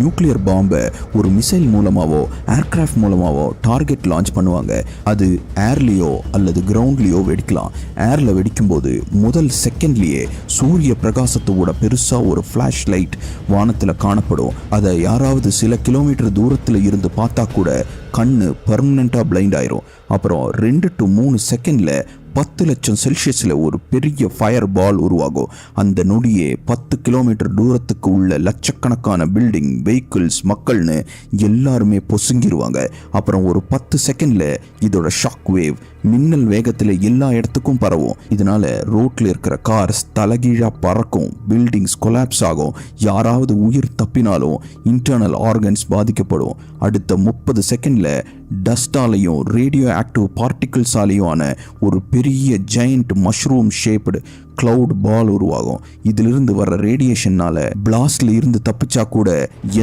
Nuclear பாம்பை ஒரு missile மூலமாகவோ ஏர்கிராஃப்ட் மூலமாகவோ டார்கெட் லான்ச் பண்ணுவாங்க. அது ஏர்லேயோ அல்லது கிரவுண்ட்லேயோ வெடிக்கலாம். ஏரில் வெடிக்கும்போது முதல் செகண்ட்லேயே சூரிய பிரகாசத்தோட பெருசாக ஒரு ஃப்ளாஷ் லைட் வானத்தில் காணப்படும். அதை யாராவது சில கிலோமீட்டர் தூரத்தில் இருந்து பார்த்தா கூட கண்ணு பர்மனெண்ட்டாக பிளைண்ட் ஆயிரும். அப்புறம் ரெண்டு டு மூணு செகண்டில் பத்து லட்சம் செல்சியஸில் ஒரு பெரிய ஃபயர் பால் உருவாகும். அந்த நொடியே பத்து கிலோமீட்டர் தூரத்துக்கு உள்ள லட்சக்கணக்கான பில்டிங் வெஹிக்கிள்ஸ் மக்கள்னு எல்லாருமே பொசுங்கிடுவாங்க அப்புறம் ஒரு பத்து செகண்டில் இதோட ஷாக் வேவ் மின்னல் வேகத்தில் எல்லா இடத்துக்கும் பரவும். இதனால ரோட்ல இருக்கிற கார்ஸ் தலகீழாக பறக்கும் பில்டிங்ஸ் கொலாப்ஸ் ஆகும். யாராவது உயிர் தப்பினாலும் இன்டர்னல் ஆர்கன்ஸ் பாதிக்கப்படும். அடுத்த முப்பது செகண்ட்ல டஸ்டாலையும் ரேடியோ ஆக்டிவ் பார்ட்டிகிள்ஸாலையும் ஆன ஒரு பெரிய பெரிய giant mushroom shaped cloud ball உருவாகும். இதிலிருந்து வர்ற ரேடியேஷன்னால பிளாஸ்ட்ல இருந்து தப்பிச்சா கூட எந்த